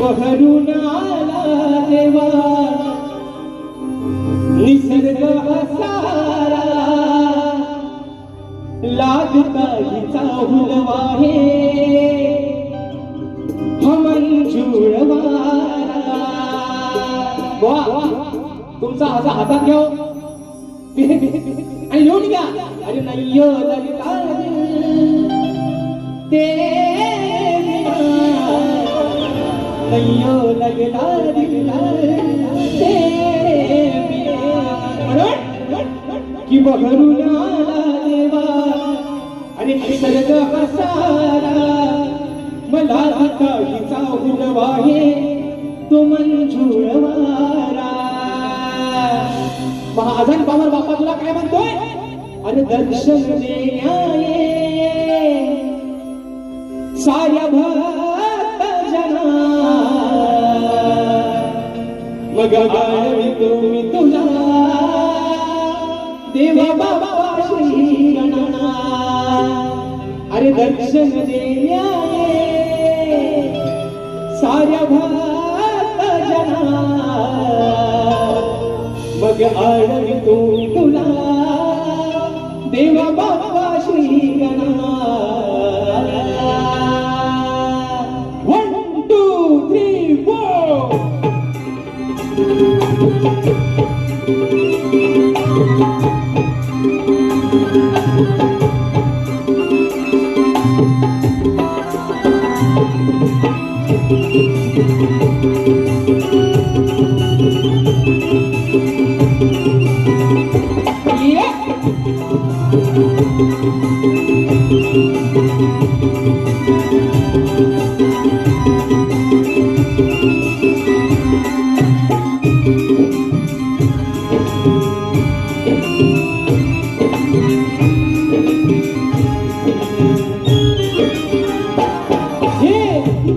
बहरून आला देवा निसर्ग असारा लागता हिचा हुलवाहे हमंजूळ वा तुमचा असा हातात घ्या आणि येऊन घ्या अरे नाही ते नय्यो ललिता ते की आला देवा। आणि निसर्ग हसारा मला काहीचा हुलवाहे तो मंजूळ वारा। महाजन बाबर बापा तुला काय म्हणतोय? अरे दर्शन देण्याये साऱ्या भा मग आळवितो मी तुला. देवा बाबा श्री गणना. अरे दर्शन देण्या साऱ्या भारत जना मग आळवितो Yeah. हे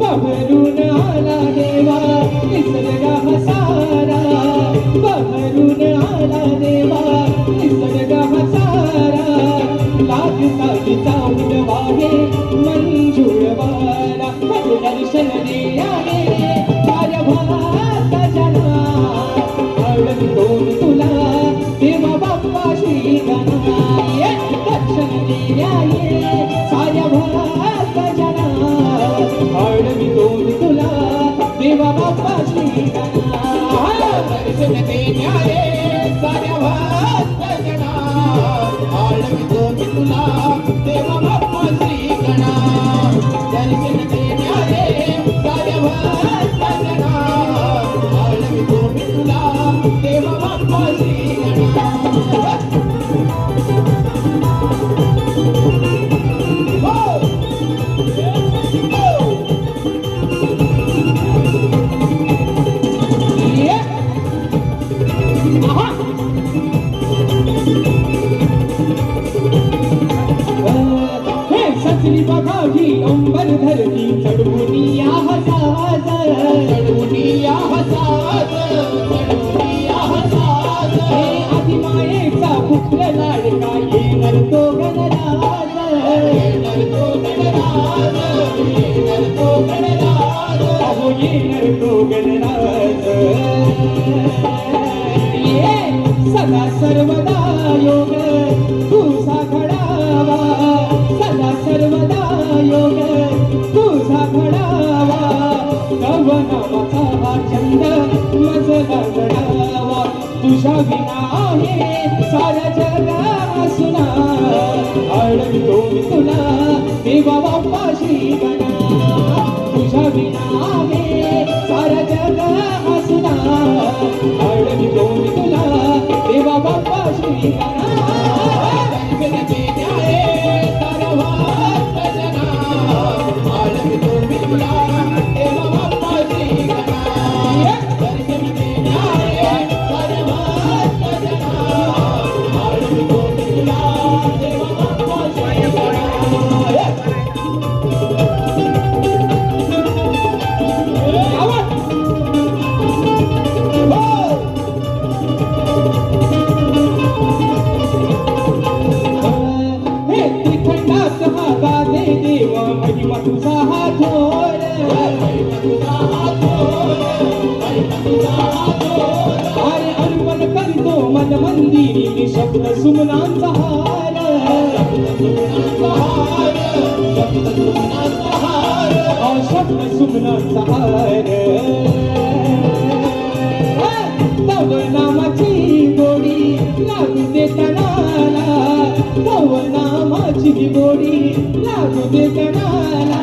बहरून आला देवा निसर्गा हसारा बहरून आला देवा निसर्गा हसारा लागता तिचा उडवाहे मंजूळ वारा दर्शन तुला देवा बाप्पा श्री गणाये दर्शन देयाये बघावी अंबर धरती चढवून या चढवून या चढवून या हे पुत्र लाडका येणार तो गणराज येणार तो गणराज येणार तो गणराज अहो येणार तो गणराज. सदा सर्वदा योग तुझा घडावा. सदा सर्वदा योग तुझा घडावा. कवनामाचा हा छंद मजला घडावा तुझ्या विना आहे साऱ्या जगा सुना अडतो मी तुला देवा बाप्पा गणा. सुमनांचा हार शब्द सुमनांचा हार पवनामाची गोडी लागू दे तणाला पवनामाची गोडी लागू दे तणाला.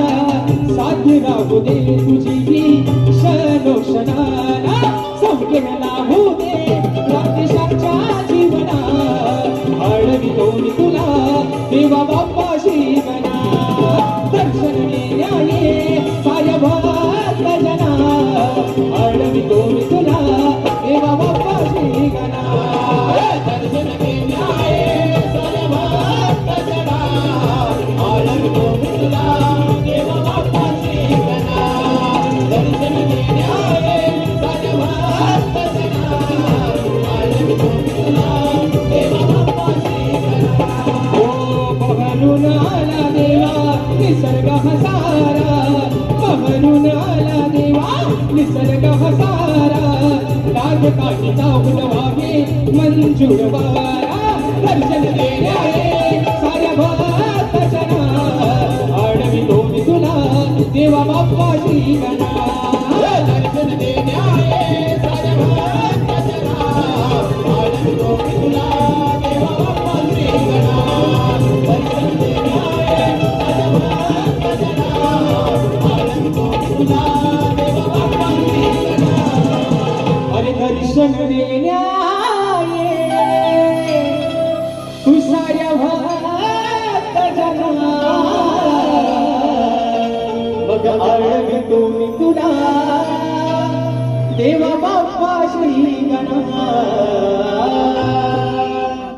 देवा बाप्पा श्री love.